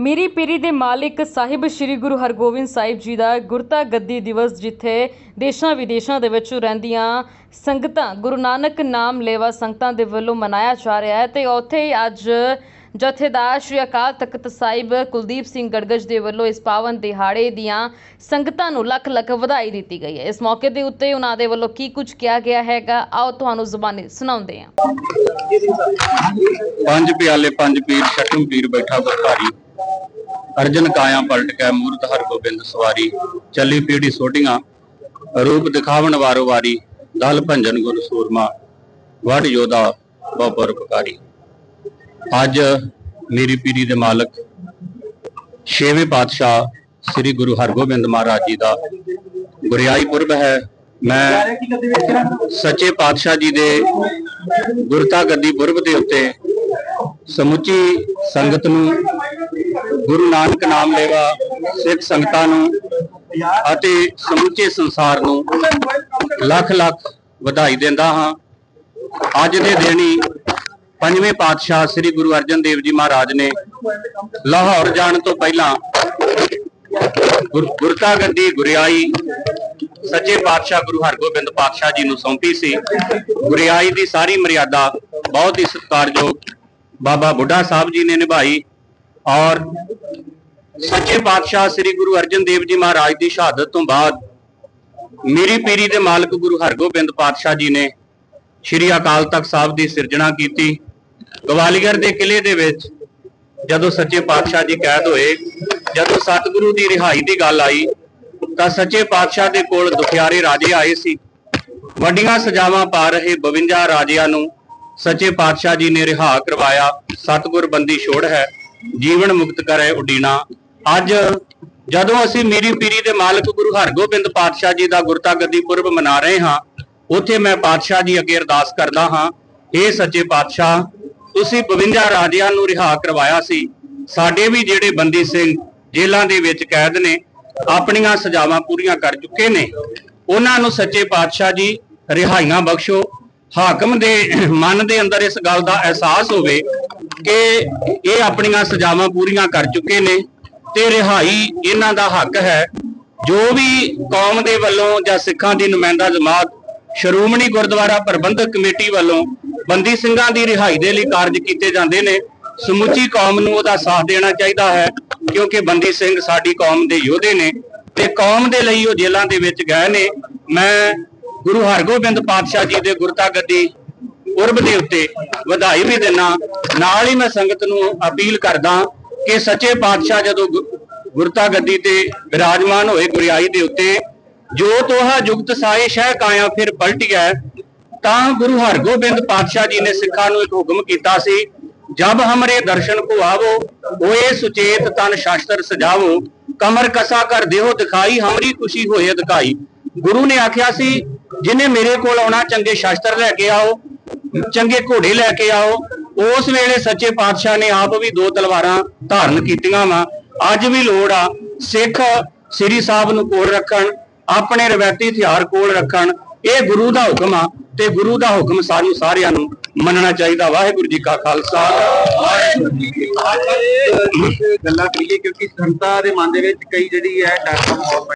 ਮੀਰੀ ਪੀਰੀ ਦੇ ਮਾਲਿਕ ਸਾਹਿਬ ਸ੍ਰੀ ਗੁਰੂ ਹਰਗੋਬਿੰਦ ਸਾਹਿਬ ਜੀ ਦਾ ਗੁਰਤਾ ਗੱਦੀ ਦਿਵਸ, ਜਿੱਥੇ ਦੇਸ਼ਾਂ ਵਿਦੇਸ਼ਾਂ ਦੇ ਵਿੱਚ ਰਹਿੰਦੀਆਂ ਸੰਗਤਾਂ, ਗੁਰੂ ਨਾਨਕ ਨਾਮ ਲੇਵਾ ਸੰਗਤਾਂ ਦੇ ਵੱਲੋਂ ਮਨਾਇਆ ਜਾ ਰਿਹਾ ਹੈ ਤੇ ਉੱਥੇ ਹੀ ਅੱਜ ਜਥੇਦਾਰ ਸ਼੍ਰੀ ਅਕਾਲ ਤਖਤ ਸਾਹਿਬ ਕੁਲਦੀਪ ਸਿੰਘ ਗੜਗੜ ਦੇ ਵੱਲੋਂ ਇਸ ਪਾਵਨ ਦਿਹਾੜੇ ਦੀਆਂ ਸੰਗਤਾਂ ਨੂੰ ਲੱਖ ਲੱਖ ਵਧਾਈ ਦਿੱਤੀ ਗਈ ਹੈ। ਇਸ ਮੌਕੇ ਦੇ ਉੱਤੇ ਉਹਨਾਂ ਦੇ ਵੱਲੋਂ ਕੀ ਕੁਝ ਕਿਹਾ ਗਿਆ ਹੈਗਾ? ਆਓ ਤੁਹਾਨੂੰ ਜ਼ੁਬਾਨੀ ਸੁਣਾਉਂਦੇ ਹਾਂ। ਪੰਜ ਪਿਆਲੇ ਪੰਜ ਪੀਰ ਛਟਮ ਪੀਰ ਬੈਠਾ ਬਖਾਰੀ ਅਰਜਨ ਕਾਇਆ ਪਲਟ ਕੇ ਮੂਰਤ ਹਰ ਗੋਬਿੰਦ ਸਵਾਰੀ। ਚੱਲੀ ਪੀੜੀ ਸੋਢੀਆਂ, ਰੂਪ ਦਿਖਾਵਣ ਵਾਰੋ ਵਾਰੀ, ਦਲ ਭੰਜਨ ਗੁਰ ਸੂਰਮਾ ਵਡ ਯੋਧਾ ਬਹੁਪਰ ਪਕਾਰੀ ਅੱਜ ਮੇਰੀ ਪੀਰੀ ਦੇ ਮਾਲਕ, ਛੇਵੇਂ ਪਾਤਸ਼ਾਹ ਸ੍ਰੀ ਗੁਰੂ ਹਰਗੋਬਿੰਦ ਮਹਾਰਾਜ ਜੀ ਦਾ ਗੁਰਿਆਈ ਪੁਰਬ ਹੈ। ਮੈਂ ਸੱਚੇ ਪਾਤਸ਼ਾਹ ਜੀ ਦੇ ਗੁਰਤਾ ਗੱਦੀ ਪੁਰਬ ਦੇ ਉੱਤੇ ਸਮੁੱਚੀ ਸੰਗਤ ਨੂੰ ਗੁਰੂ ਨਾਨਕ ਨਾਮ ਲੈਵਾ ਸਿੱਖ ਸੰਗਤਾਂ ਨੂੰ ਅਤੇ ਸਮੁੱਚੇ ਸੰਸਾਰ ਨੂੰ ਲੱਖ ਲੱਖ ਵਧਾਈ ਦਿੰਦਾ ਹਾਂ। ਅੱਜ ਦੇ ਦਿਨ ਹੀ ਪੰਜਵੇਂ ਪਾਤਸ਼ਾਹ ਸ੍ਰੀ ਗੁਰੂ ਅਰਜਨ ਦੇਵ ਜੀ ਮਹਾਰਾਜ ਨੇ ਲਾਹੌਰ ਜਾਣ ਤੋਂ ਪਹਿਲਾਂ ਗੁਰ- ਗੁਰਤਾ ਗੱਦੀ ਗੁਰਿਆਈ ਸੱਚੇ ਪਾਤਸ਼ਾਹ ਗੁਰੂ ਹਰਗੋਬਿੰਦ ਪਾਤਸ਼ਾਹ ਜੀ ਨੂੰ ਸੌਂਪੀ ਸੀ। ਗੁਰਿਆਈ ਦੀ ਸਾਰੀ ਮਰਿਆਦਾ ਬਹੁਤ ਹੀ ਸਤਿਕਾਰਯੋਗ ਬਾਬਾ ਬੁੱਢਾ ਸਾਹਿਬ ਜੀ ਨੇ ਨਿਭਾਈ। ਔਰ ਸੱਚੇ ਪਾਤਸ਼ਾਹ ਸ੍ਰੀ ਗੁਰੂ ਅਰਜਨ ਦੇਵ ਜੀ ਮਹਾਰਾਜ ਦੀ ਸ਼ਹਾਦਤ ਤੋਂ ਬਾਅਦ ਮੇਰੀ ਪੀਰੀ ਦੇ ਮਾਲਕ ਗੁਰੂ ਹਰਗੋਬਿੰਦ ਪਾਤਸ਼ਾਹ ਜੀ ਨੇ ਸ਼੍ਰੀ ਅਕਾਲ ਤਖਤ ਸਾਹਿਬ ਦੀ ਸਿਰਜਣਾ ਕੀਤੀ। ਗਵਾਲੀਅਰ ਦੇ ਕਿਲੇ ਦੇ ਵਿੱਚ ਜਦੋਂ ਸੱਚੇ ਪਾਤਸ਼ਾਹ ਜੀ ਕੈਦ ਹੋਏ, ਜਦੋਂ ਸਤਿਗੁਰੂ ਦੀ ਰਿਹਾਈ ਦੀ ਗੱਲ ਆਈ, ਤਾਂ ਸੱਚੇ ਪਾਤਸ਼ਾਹ ਦੇ ਕੋਲ ਦੁਖਿਆਰੇ ਰਾਜੇ ਆਏ ਸੀ। ਵੱਡੀਆਂ ਸਜ਼ਾਵਾਂ ਪਾ ਰਹੇ 52 ਰਾਜਿਆਂ ਨੂੰ ਸੱਚੇ ਪਾਤਸ਼ਾਹ ਜੀ ਨੇ ਰਿਹਾ ਕਰਵਾਇਆ। ਸਤਿਗੁਰ ਬੰਦੀ ਛੋੜ ਹੈ। ਜੀਵਨ ਮੁਕਤ ਕਰੇ ਉਡੀਨਾ। ਅੱਜ ਜਦੋਂ ਅਸੀਂ ਮੇਰੀ ਪੀਰੀ ਦੇ ਮਾਲਕ ਗੁਰੂ ਹਰਗੋਬਿੰਦ ਪਾਤਸ਼ਾਹ ਜੀ ਦਾ ਗੁਰਤਾ ਗੱਦੀ ਪੁਰਬ ਮਨਾ ਰਹੇ ਹਾਂ, ਉੱਥੇ ਮੈਂ ਪਾਤਸ਼ਾਹ ਜੀ ਅੱਗੇ ਅਰਦਾਸ ਕਰਦਾ ਹਾਂ ਇਹ ਸੱਚੇ ਪਾਤਸ਼ਾਹ, ਤੁਸੀਂ 52 ਰਾਜਿਆਂ ਨੂੰ ਰਿਹਾ ਕਰਵਾਇਆ ਸੀ। ਸਾਡੇ ਵੀ ਜਿਹੜੇ ਬੰਦੀ ਸਿੰਘ ਜੇਲ੍ਹਾਂ ਦੇ ਵਿੱਚ ਕੈਦ ਨੇ, ਆਪਣੀਆਂ ਸਜ਼ਾਵਾਂ ਪੂਰੀਆਂ ਕਰ ਚੁੱਕੇ ਨੇ। ਉਹਨਾਂ ਨੂੰ ਸੱਚੇ ਪਾਤਸ਼ਾਹ ਜੀ, ਰਿਹਾਈਆਂ ਬਖਸ਼ੋ। ਹਾਕਮ ਦੇ ਮਨ ਦੇ ਅੰਦਰ ਇਸ ਗੱਲ ਦਾ ਅਹਿਸਾਸ ਹੋਵੇ ਕਿ ਇਹ ਆਪਣੀਆਂ ਸਜ਼ਾਵਾਂ ਪੂਰੀਆਂ ਕਰ ਚੁੱਕੇ ਨੇ ਤੇ ਰਿਹਾਈ ਇਹਨਾਂ ਦਾ ਹੱਕ ਹੈ। ਜੋ ਵੀ ਕੌਮ ਦੇ ਵੱਲੋਂ ਜਾਂ ਸਿੱਖਾਂ ਦੀ ਨੁਮਾਇੰਦਾ ਜਮਾਤ, ਸ਼੍ਰੋਮਣੀ ਗੁਰਦੁਆਰਾ ਪ੍ਰਬੰਧਕ ਕਮੇਟੀ ਵੱਲੋਂ ਬੰਦੀ ਸਿੰਘਾਂ ਦੀ ਰਿਹਾਈ ਦੇ ਲਈ ਕਾਰਜ ਕੀਤੇ ਜਾਂਦੇ ਨੇ, ਸਮੁੱਚੀ ਕੌਮ ਨੂੰ ਉਹਦਾ ਸਾਥ ਦੇਣਾ ਚਾਹੀਦਾ ਹੈ ਕਿਉਂਕਿ ਬੰਦੀ ਸਿੰਘ ਸਾਡੀ ਕੌਮ ਦੇ ਯੋਧੇ ਨੇ ਤੇ ਕੌਮ ਦੇ ਲਈ ਉਹ ਜੇਲ੍ਹਾਂ ਦੇ ਵਿੱਚ ਗਏ ਨੇ। ਮੈਂ ਗੁਰੂ ਹਰਗੋਬਿੰਦ ਪਾਤਸ਼ਾਹ ਜੀ ਦੇ ਗੁਰਤਾ ਗੱਦੀ ਉਰਬ ਦੇ ਉੱਤੇ ਵਧਾਈ ਵੀ ਦਿੰਨਾ। ਨਾਲ ਹੀ ਮੈਂ ਸੰਗਤ ਨੂੰ ਅਪੀਲ ਕਰਦਾ ਕਿ ਸੱਚੇ ਪਾਤਸ਼ਾਹ ਜਦੋਂ ਗੁਰਤਾ ਗੱਦੀ ਤੇ ਵਿਰਾਜਮਾਨ ਹੋਏ ਗੁਰਿਆਈ ਦੇ ਉੱਤੇ, ਜੋ ਤੋਹਾ ਜੁਗਤ ਸਾਏ ਸ਼ਹਿ ਕਾਇਆ ਫਿਰ ਪਲਟਿਆ ਤਾਂ ਗੁਰੂ ਹਰਗੋਬਿੰਦ ਪਾਤਸ਼ਾਹ ਜੀ ਨੇ ਸਿੱਖਾਂ ਨੂੰ ਇੱਕ ਹੁਕਮ ਕੀਤਾ ਸੀ, ਜਬ ਹਮਰੇ ਦਰਸ਼ਨ ਕੋ ਆਵੋ ਹੋਏ ਸੁਚੇਤ ਤਨ ਸ਼ਾਸਤਰ ਸਜਾਵੋ, ਕਮਰ ਕਸਾ ਕਰ ਦੇਹੋ ਦਿਖਾਈ, ਹਮਰੀ ਖੁਸ਼ੀ ਹੋਏ ਦਿਖਾਈ ਗੁਰੂ ਨੇ ਆਖਿਆ ਸੀ ਜਿਨੇ ਮੇਰੇ ਕੋਲ ਆਉਣਾ, ਚੰਗੇ ਸ਼ਾਸਤਰ ਲੈ ਕੇ ਆਓ, ਚੰਗੇ ਘੋੜੇ ਲੈ ਕੇ ਆਓ, ਉਸ ਵੇਲੇ ਸੱਚੇ ਪਾਤਸ਼ਾਹ ਨੇ ਆਪ ਵੀ ਦੋ ਤਲਵਾਰਾਂ ਧਾਰਨ ਕੀਤੀਆਂ ਵਾ। ਅੱਜ ਵੀ ਲੋੜ ਆ, ਸਿੱਖ ਸ੍ਰੀ ਸਾਹਿਬ ਨੂੰ ਕੋਲ ਰੱਖਣ, ਆਪਣੇ ਰਵਾਇਤੀ ਹਥਿਆਰ ਕੋਲ ਰੱਖਣ। ਇਹ ਗੁਰੂ ਦਾ ਹੁਕਮ ਆ ਤੇ ਗੁਰੂ ਦਾ ਹੁਕਮ ਸਾਨੂੰ ਸਾਰਿਆਂ ਨੂੰ ਮੰਨਣਾ ਚਾਹੀਦਾ। ਵਾਹਿਗੁਰੂ ਜੀ ਕਾ ਖਾਲਸਾ। ਵਾਹਿਗੁਰੂ ਜੀ ਕੀ ਫਤਿਹ ਗੱਲਾਂ ਕਰੀਏ ਕਿਉਂਕਿ ਸੰਤਾਂ ਦੇ ਮਨ ਦੇ ਵਿੱਚ ਕਈ ਜਿਹੜੀ ਹੈ ਡਰ